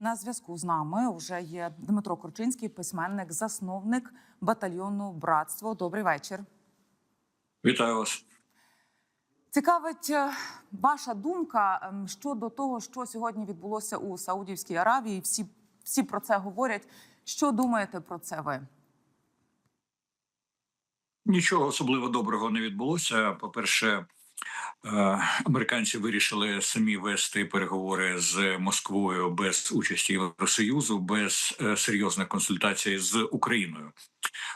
На зв'язку з нами вже є Дмитро Корчинський, письменник, засновник батальйону Братство. Добрий вечір. Вітаю вас. Цікавить е, ваша думка ем, щодо того, що сьогодні відбулося у Саудівській Аравії. Всі, всі про це говорять. Що думаєте про це ви? Нічого особливо доброго не відбулося. По-перше, е, американці вирішили самі вести переговори з Москвою без участі Євросоюзу, без е, серйозних консультацій з Україною.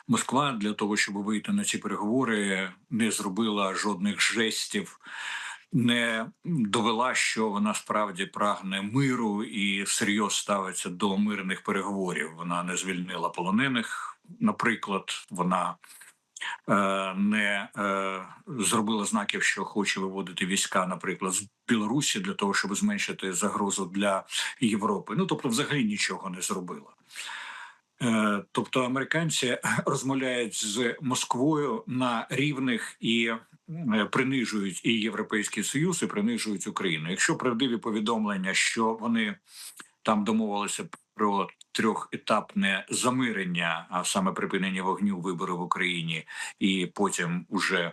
Москва для того, щоб вийти на ці переговори, не зробила жодних жестів. Не довела, що вона справді прагне миру і всерйоз ставиться до мирних переговорів. Вона не звільнила полонених, наприклад, вона е, не е, зробила знаків, що хоче виводити війська, наприклад, з Білорусі для того, щоб зменшити загрозу для Європи. Ну тобто, взагалі нічого не зробила. Е, Тобто американці розмовляють з Москвою на рівних і е, принижують і Європейський Союз, і принижують Україну. Якщо правдиві повідомлення, що вони там домовилися про трьохетапне замирення, а саме припинення вогню, вибори в Україні, і потім уже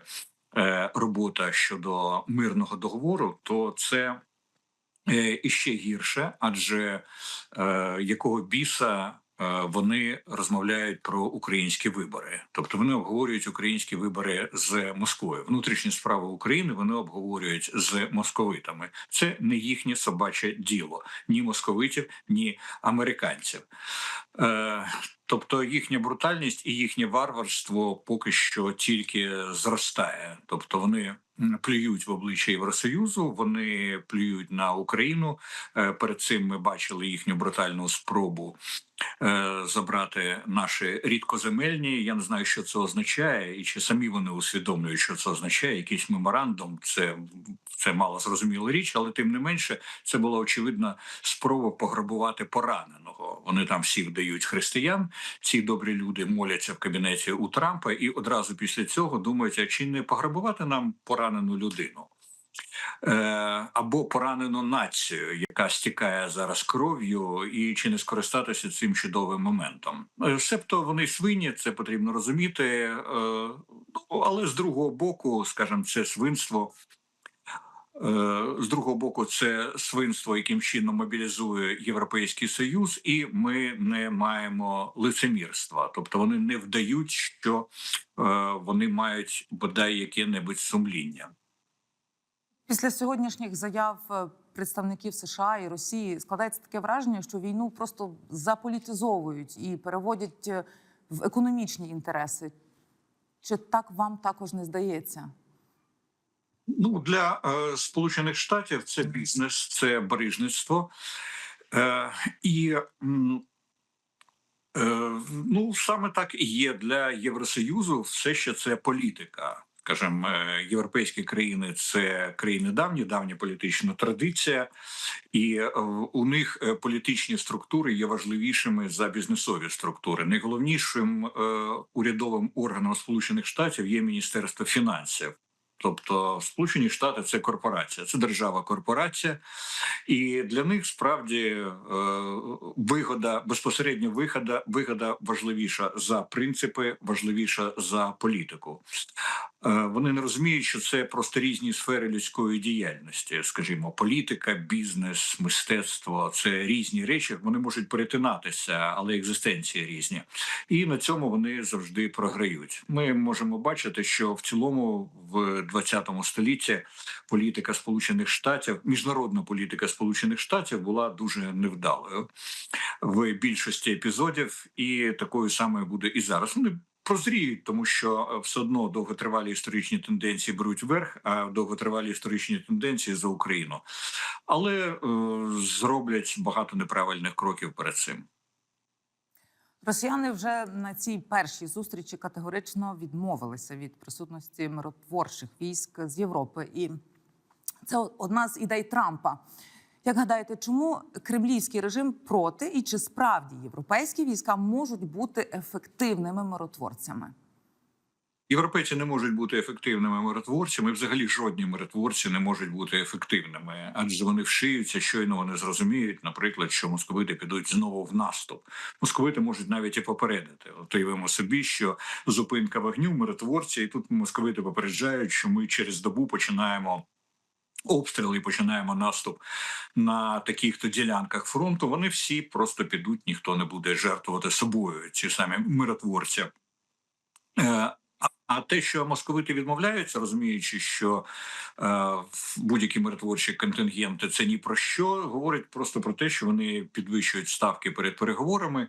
е, робота щодо мирного договору, то це е, іще гірше, адже е, якого біса вони розмовляють про українські вибори, тобто вони обговорюють українські вибори з Москвою. Внутрішні справи України вони обговорюють з московитами. Це не їхнє собаче діло, ні московитів, ні американців. Е, Тобто їхня брутальність і їхнє варварство поки що тільки зростає. Тобто вони плюють в обличчя Євросоюзу, вони плюють на Україну. Е, Перед цим ми бачили їхню брутальну спробу е, забрати наші рідкоземельні. Я не знаю, що це означає, і чи самі вони усвідомлюють, що це означає. Якийсь меморандум, це, це мало зрозуміла річ, але тим не менше, це була очевидна спроба пограбувати пораненого. Вони там всіх дають християн. Ці добрі люди моляться в кабінеті у Трампа, і одразу після цього думають, а чи не пограбувати нам поранену людину? Е, або поранену націю, яка стікає зараз кров'ю, і чи не скористатися цим чудовим моментом. Е, Себто вони свині, це потрібно розуміти. е, ну, Але з другого боку, скажімо, це свинство. Е, З другого боку, це свинство, яким чином мобілізує Європейський Союз, і ми не маємо лицемірства. Тобто вони не вдають, що е, вони мають бодай яке-небудь сумління. Після сьогоднішніх заяв е, представників США і Росії складається таке враження, що війну просто заполітизовують і переводять в економічні інтереси. Чи так вам також не здається? Ну для е, Сполучених Штатів це бізнес, це барижництво. Е, і е, ну саме так і є для Євросоюзу. Все ще це політика. Скажімо, е, європейські країни це країни давні, давня політична традиція, і е, у них е, політичні структури є важливішими за бізнесові структури. Найголовнішим урядовим органом Сполучених Штатів є Міністерство фінансів. Тобто Сполучені Штати це корпорація, це держава корпорація, і для них справді е, вигода безпосередньо вигода, вигода важливіша за принципи, важливіша за політику. Е, вони не розуміють, що це просто різні сфери людської діяльності, скажімо, політика, бізнес, мистецтво це різні речі. Вони можуть перетинатися, але екзистенції різні, і на цьому вони завжди програють. Ми можемо бачити, що в цілому в 20 столітті політика Сполучених Штатів, міжнародна політика Сполучених Штатів була дуже невдалою в більшості епізодів, і такою самою буде і зараз. Вони прозріють, тому що е, все одно довготривалі історичні тенденції беруть верх, а довготривалі історичні тенденції за Україну, але е, зроблять багато неправильних кроків перед цим. Росіяни вже на цій першій зустрічі категорично відмовилися від присутності миротворчих військ з Європи, і це одна з ідей Трампа. Як гадаєте, чому кремлівський режим проти, і чи справді європейські війська можуть бути ефективними миротворцями? Європейці не можуть бути ефективними миротворцями. Взагалі жодні миротворці не можуть бути ефективними, адже вони вшиються, щойно вони зрозуміють, наприклад, що московити підуть знову в наступ. Московити можуть навіть і попередити. От уявимо собі, що зупинка вогню, миротворці, і тут московити попереджають, що ми через добу починаємо. Обстріли і починаємо наступ на таких то ділянках фронту. Вони всі просто підуть, ніхто не буде жертвувати собою. Ці самі миротворці. Е, а те, що московити відмовляються, розуміючи, що е, будь-які миротворчі контингенти це ні про що, говорить просто про те, що вони підвищують ставки перед переговорами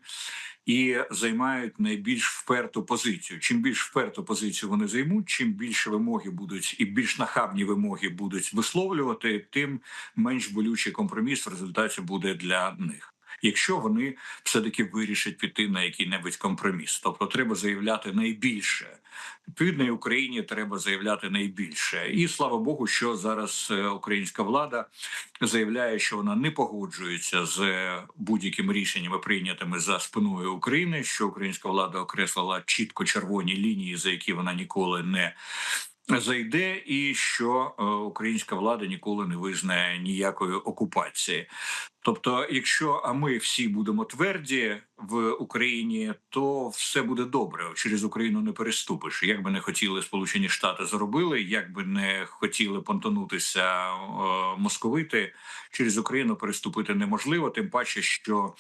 і займають найбільш вперту позицію. Чим більш вперту позицію вони займуть, чим більше вимоги будуть і більш нахабні вимоги будуть висловлювати, тим менш болючий компроміс в результаті буде для них. Якщо вони все таки вирішать піти на який-небудь компроміс, тобто треба заявляти найбільше. Відповідно, Україні треба заявляти найбільше, і слава Богу, що зараз е, українська влада заявляє, що вона не погоджується з будь-якими рішеннями, прийнятими за спиною України. Що українська влада окреслила чітко червоні лінії, за які вона ніколи не зайде, і що е, українська влада ніколи не визнає ніякої окупації. Тобто, якщо а ми всі будемо тверді в Україні, то все буде добре. Через Україну не переступиш. Як би не хотіли Сполучені Штати заробили, як би не хотіли понтонутися е, московити, через Україну переступити неможливо. Тим паче, що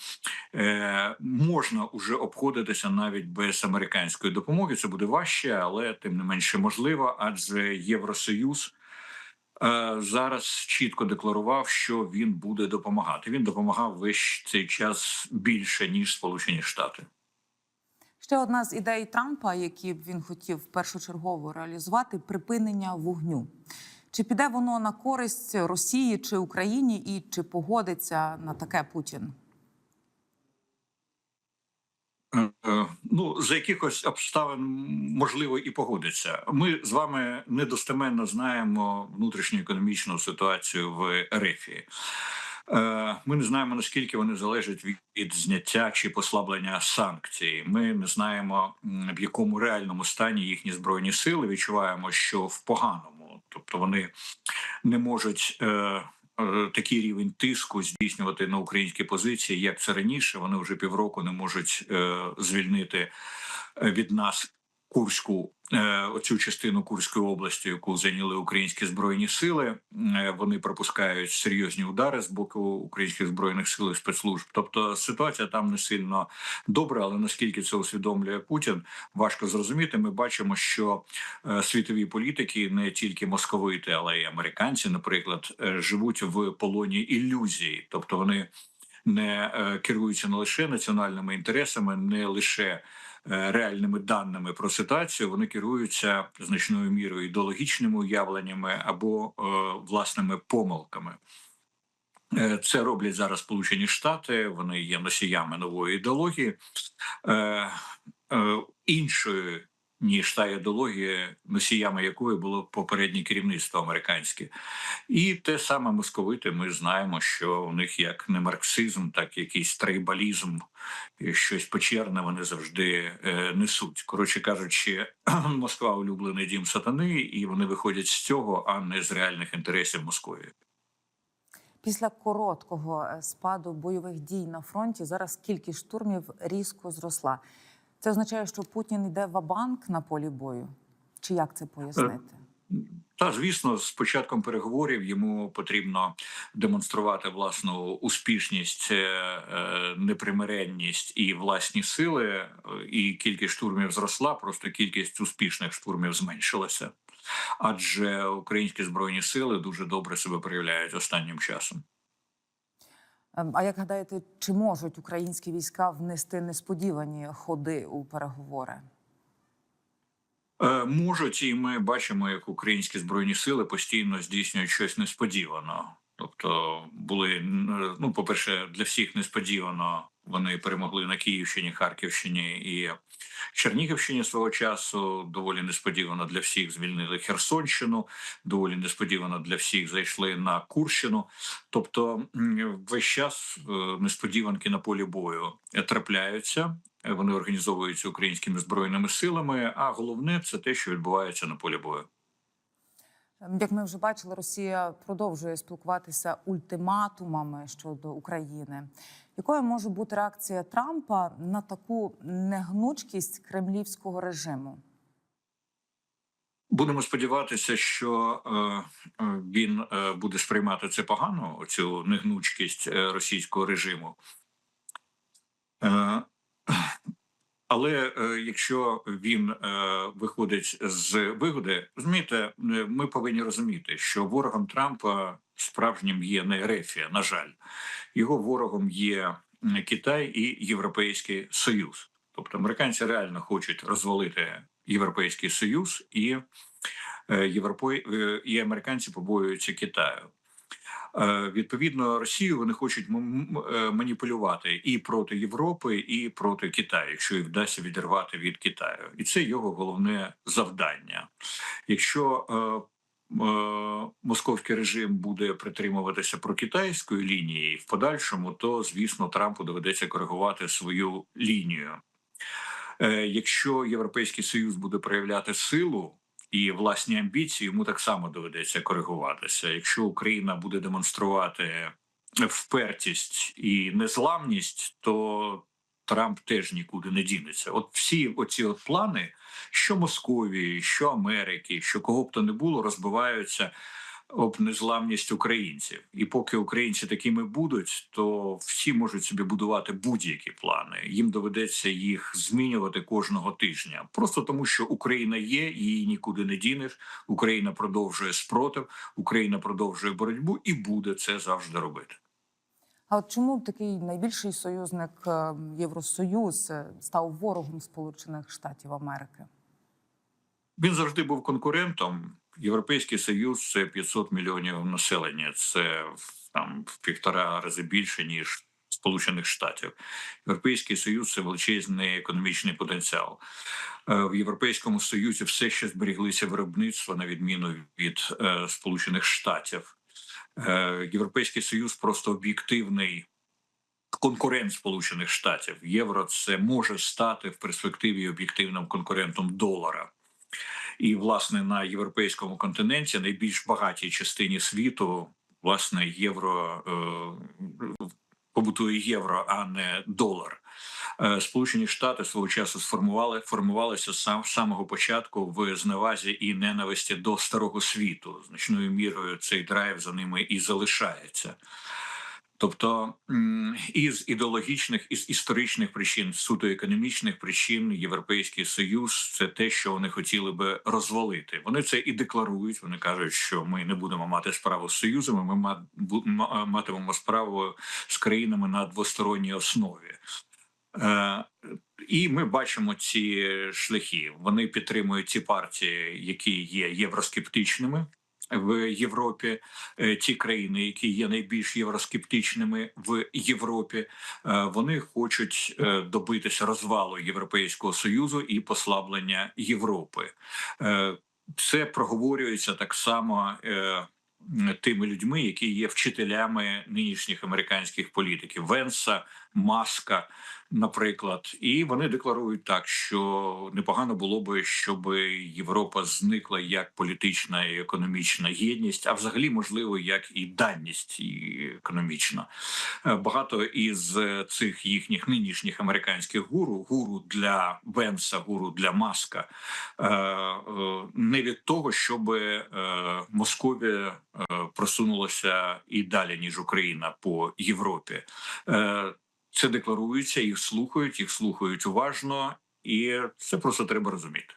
е, можна уже обходитися навіть без американської допомоги. Це буде важче, але тим не менше можливо, адже Євросоюз. Е, зараз чітко декларував, що він буде допомагати. Він допомагав весь цей час більше ніж Сполучені Штати. Ще одна з ідей Трампа, які б він хотів першочергово реалізувати припинення вогню. Чи піде воно на користь Росії чи Україні, і чи погодиться на таке Путін? Е, е, Ну, за якихось обставин можливо і погодиться. Ми з вами недостеменно знаємо внутрішню економічну ситуацію в Ерефії. Е, Ми не знаємо наскільки вони залежать від, зняття чи послаблення санкцій. Ми не знаємо в якому реальному стані їхні збройні сили. Відчуваємо, що в поганому, тобто вони не можуть. Е, Такий рівень тиску здійснювати на українські позиції, як це раніше. Вони вже півроку не можуть е, звільнити е, від нас Курську е, оцю частину Курської області, яку зайняли українські збройні сили. Е, Вони пропускають серйозні удари з боку українських збройних сил і спецслужб. Тобто ситуація там не сильно добра, але наскільки це усвідомлює Путін, важко зрозуміти. Ми бачимо, що е, світові політики, не тільки московити, але й американці, наприклад, живуть в полоні ілюзії, тобто вони. Не керуються не лише національними інтересами, не лише реальними даними про ситуацію, вони керуються значною мірою ідеологічними уявленнями або е, власними помилками. Е, Це роблять зараз Сполучені Штати. Вони є носіями нової ідеології е, е, іншої. Ніж та ідеологія, носіями якої було попереднє керівництво американське, і те саме московити. Ми знаємо, що у них як не марксизм, так і якийсь трейбалізм, і щось почерне вони завжди е, несуть. Коротше кажучи, Москва улюблений дім сатани, і вони виходять з цього, а не з реальних інтересів Москви. Після короткого е, спаду бойових дій на фронті зараз кількість штурмів різко зросла. Це означає, що Путін йде в банк на полі бою. Чи як це пояснити? Та звісно, з початком переговорів йому потрібно демонструвати власну успішність, е, е, непримиренність і власні сили. е, І кількість штурмів зросла, просто кількість успішних штурмів зменшилася. Адже українські збройні сили дуже добре себе проявляють останнім часом. Ем, А як гадаєте, чи можуть українські війська внести несподівані ходи у переговори? Е, Можуть, і ми бачимо, як українські збройні сили постійно здійснюють щось несподівано. Тобто, були ну, по-перше, для всіх несподівано вони перемогли на Київщині, Харківщині і Чернігівщині свого часу. Доволі несподівано для всіх звільнили Херсонщину. Доволі несподівано для всіх зайшли на Курщину. Тобто, весь час е, несподіванки на полі бою трапляються. Вони організовуються українськими збройними силами. А головне це те, що відбувається на полі бою. Ем, Як ми вже бачили, Росія продовжує спілкуватися ультиматумами щодо України. Якою може бути реакція Трампа на таку негнучкість кремлівського режиму? Будемо сподіватися, що е, е, він е, буде сприймати це погано, цю негнучкість російського режиму. Але е, якщо він е, виходить з вигоди, розумієте, е, ми повинні розуміти, що ворогом Трампа справжнім є не Ерефія, на жаль, його ворогом є Китай і Європейський Союз. Тобто американці реально хочуть розвалити Європейський Союз і і американці побоюються Китаю. Е, Відповідно, Росію вони хочуть е, маніпулювати і проти Європи, і проти Китаю, якщо їй вдасться відірвати від Китаю, і це його головне завдання. Якщо е, московський режим буде притримуватися прокитайської лінії в подальшому, то звісно Трампу доведеться коригувати свою лінію. Якщо Європейський Союз буде проявляти силу і власні амбіції, йому так само доведеться коригуватися. Якщо Україна буде демонструвати впертість і незламність, то Трамп теж нікуди не дінеться. От всі оці от плани, що Московії, що Америки, що кого б то не було, розбиваються об незламність українців. І поки українці такими будуть, то всі можуть собі будувати будь-які плани. Їм доведеться їх змінювати кожного тижня, просто тому, що Україна є, її нікуди не дінеш. Україна продовжує спротив, Україна продовжує боротьбу і буде це завжди робити. А от чому такий найбільший союзник е, Євросоюз е, став ворогом Сполучених Штатів Америки? Він завжди був конкурентом. Європейський союз це 500 мільйонів населення. Це там в півтора рази більше ніж Сполучених Штатів. Європейський союз це величезний економічний потенціал. Е, В Європейському Союзі все ще зберіглися виробництва на відміну від е, Сполучених Штатів. Е, Європейський Союз просто об'єктивний конкурент Сполучених Штатів. Євро це може стати в перспективі об'єктивним конкурентом долара. І власне на європейському континенті, найбільш багатій частині світу, власне, євро е, побутує євро, а не долар. Е, Сполучені Штати свого часу сформували формувалися сам з самого початку в зневазі і ненависті до старого світу. Значною мірою цей драйв за ними і залишається. Тобто із ідеологічних, із історичних причин, суто економічних причин, Європейський Союз це те, що вони хотіли би розвалити. Вони це і декларують. Вони кажуть, що ми не будемо мати справу з союзами. Ми ма- матимемо справу з країнами на двосторонній основі. Е, і ми бачимо ці шляхи. Вони підтримують ті партії, які є євроскептичними в Європі. Е, Ті країни, які є найбільш євроскептичними в Європі, е, вони хочуть е, добитися розвалу Європейського союзу і послаблення Європи. Це проговорюється так само. Тими людьми, які є вчителями нинішніх американських політиків Венса, Маска, наприклад, і вони декларують так, що непогано було би, щоб Європа зникла як політична і економічна єдність, а взагалі можливо як і даність і економічна. Е, Багато із е, цих їхніх нинішніх американських гуру, гуру для Венса, гуру для Маска, е, не від того, щоб Московія просунулася і далі ніж Україна по Європі. Це декларується, їх слухають, їх слухають уважно, і це просто треба розуміти.